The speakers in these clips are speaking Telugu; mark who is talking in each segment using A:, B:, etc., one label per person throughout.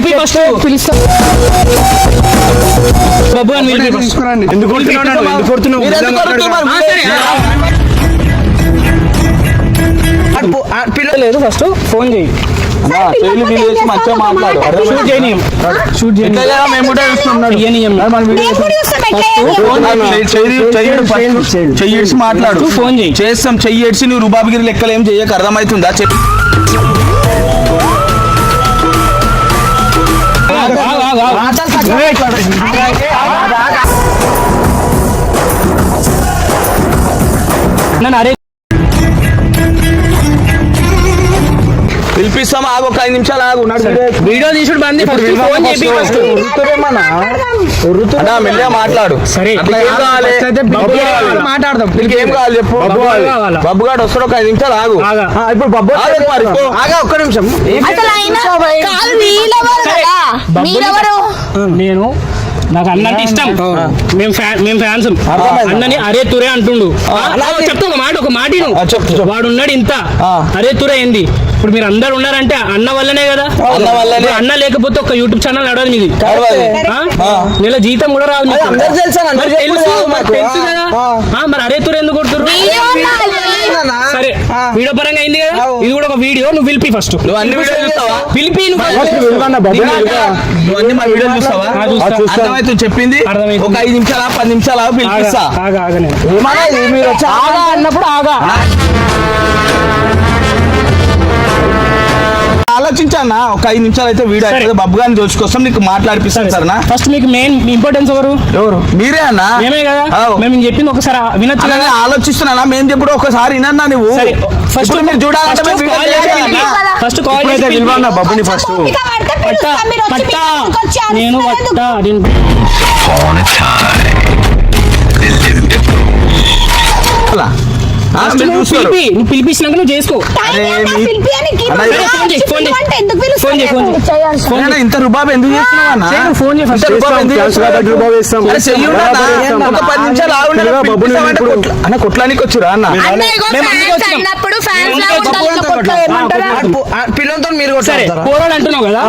A: పిలిపి ఫస్ట్
B: పిలుస్తా.
A: బాబు అని పిలిపి ఫస్ట్
C: తీసుకురండి. ఎందుకు కొడుతున్నావు నన్ను? ఎందుకు కొడుతున్నావు?
D: మీరు ఎందుకు
C: నిజంగా
D: కొడుతున్నారు?
A: ఆ, సరే, ఆ,
D: అటు పో- ఆ పిల్ల-
A: లేదు ఫస్ట్ ఫోన్ చేయి.
C: మంచిగా మాట్లాడు.
A: Shoot shoot?
C: మేము కూడా చూస్తున్నాం
A: ఫోన్ చేయి.
D: చేస్తాం చెయ్యి ఏడ్చి నువ్వు రుబాబిగిరి లెక్కలు ఏం చెయ్యక అర్థమవుతుందా? చెప్పు.
A: నన్ను అరే
D: పిలిపిస్తాం ఆగు ఒక ఐదు నిమిషాలు ఆగు.
A: వీడియో తీసుడు బంది
D: అన్నా మెల్లగా మాట్లాడు.
A: సరే?
D: మాట్లాడదాం. నీకు ఏం కావాలి చెప్పు?
A: బబ్బు?
D: బబ్బుగాడు వస్తాడు ఒక ఐదు నిమిషాలు ఆగు.
C: ఇప్పుడు బబ్బు
D: ఆగు
C: ఒక్క నిమిషం.
A: నేను నాకు అన్న అంటే ఇష్టం. మేము ఫ్యాన్ మేము ఫ్యాన్స్. అన్నని అరే తురే అంటుండు. చెప్తా ఒక మాట ఒక మాట. వాడు ఉన్నాడు ఇంత. అరే తురే ఏంది? ఇప్పుడు మీరు అందరు ఉన్నారంటే అన్న వల్లనే కదా?
D: అన్న వల్లనే.
A: అన్న లేకపోతే ఒక యూట్యూబ్ ఛానల్ నడవదు మీది. నెల జీతం కూడా రాదు
C: తెలుసు
A: కదా. మరి అరే తురే ఎందుకు
B: ఉండాలి.
A: సరే వీడియో పరంగా అయింది కదా? ఇది కూడా ఒక వీడియో నువ్వు పిలిపి ఫస్ట్
D: నువ్వు అన్ని వీడియోలు చూస్తావా?
A: పిలిపి నువ్వు
D: అన్ని మా వీడియోలు చూస్తావా. అర్థమవుతుంది చెప్పింది. ఒక ఐదు నిమిషాలు పది నిమిషాలు పిలిపిస్తా.
A: ఆగా
C: మీరు
A: ఆగా అన్నప్పుడు ఆగా.
D: ఆలోచించానా ఒక ఐదు నిమిషాలు అయితే వీడియో
A: సరే.
D: అయితే బబ్బు గారిని దోచుకొస్తాం నీకు మాట్లాడిపిస్తాను సరేనా?
A: ఫస్ట్ మీకు మెయిన్ ఇంపార్టెన్స్ ఎవరు?
D: ఎవరు? మీరే అన్నా?
A: మేమే కదా. మేము చెప్పింది ఒకసారి వినొచ్చు కదా?
D: అలాగే ఆలోచిస్తున్నానా? మేము చెప్పుడు ఒకసారి వినన్నా నువ్వు?
A: సరే ఫస్ట్
D: మీరు చూడాలంటే?
A: ఫస్ట్ కాల్
C: ఇప్పుడైతే పిలవన్న బబ్బుని ఫస్ట్.
B: ఓపిక పడితే పిలుస్తా. మీరు వచ్చి
A: పట్టా. నేను పట్టా? నేను
D: అలా.
A: పిలిపించినాక నువ్వు చేసుకో.
D: ఇంత రుబాబు ఎందుకు చేస్తున్నావు
A: ఫోన్
D: అన్న కొట్లానికి వచ్చురా అన్న? పిల్లలతో మీరు
A: సరే పోరాడు అంటున్నావు కదా.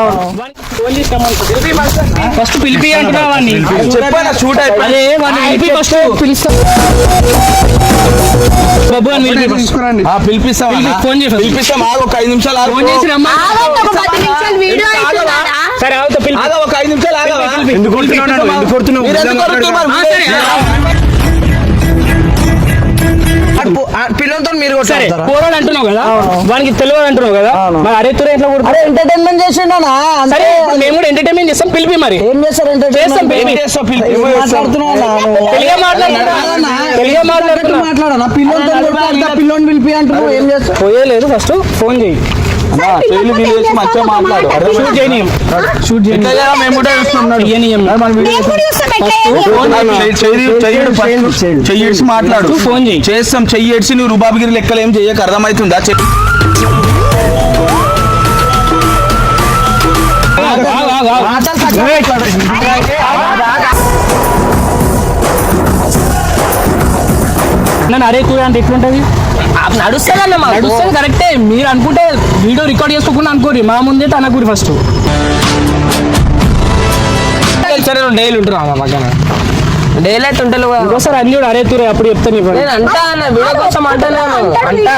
A: ఫస్ట్ పిలిపి. అంటున్నావు వాడిని
D: చెప్పాను షూట్ అయిపోయి
A: ఫస్ట్
B: పిలుస్తా.
A: బాబు అని
D: పిలిపిస్తాం
A: ఫోన్ ఫస్ట్.
D: పిలిపిస్తాం ఆగు ఒక ఐదు నిమిషాలు ఆగు.
A: ఫోన్ చేసి రమ్మా? సరే అవుతా పిలిపి
D: ఆగు, ఒక ఐదు నిమిషాలు ఆగవా?
C: ఎందుకు కొడుతున్నావు నన్ను? ఎందుకు కొడుతున్నావు?
A: ఆ, సరే,
D: పిల్లలతో మీరు
A: సరే పోరాడు అంటున్నావు కదా వానికి తెలియదు అంటున్నావు కదా మరి అరే తురే ఎట్లా కొడుతుంది
C: ఎంటర్టైన్మెంట్ చేసిండనా
A: సరే మేము కూడా ఎంటర్టైన్మెంట్ చేస్తాం పిలిపి మరి
C: ఏం చేస్తారు
A: చేస్తాం పిలిపి
C: మాట్లాడుతున్నావు పిల్లలతో పిల్లోని పిలిపి అంటున్నావు ఏం చేస్తావు
A: పోయేలేదు ఫస్ట్ ఫోన్ చేయి
C: మంచిగా మాట్లాడు.
A: షూట్ షూట్
D: చేయాలా? మేము కూడా చూస్తున్నాం.
C: మన వీడియో
B: కూడా
D: మాట్లాడు.
A: నువ్వు ఫోన్ చేయి.
D: చేస్తాం చెయ్యి ఏడ్చి నువ్వు రుబాబిగిరి లెక్కలు ఏం చెయ్యక అర్థమవుతుందా? చెప్పు.
A: నన్ను అరే తురే అంటే ఎట్లుంటది?
B: నడుస్తుందన్న.
A: నడుస్తుంది కరెక్టే. మీరు అనుకుంటే వీడియో రికార్డ్ చేసుకోకుండా అనుకోరి మా ముందే అనకూరి ఫస్ట్. సరే డైలీ ఉంటున్నా మా పక్కన?
B: డైలైట్ ఉంటలేవు కదా.
A: ఇంకోసారి అన్ని కూడా అరే తురే అప్పుడు చెప్తాను ఇవ్వండి
B: నేను అంటా అన్న వీడియో కోసం అంటాను అంటా.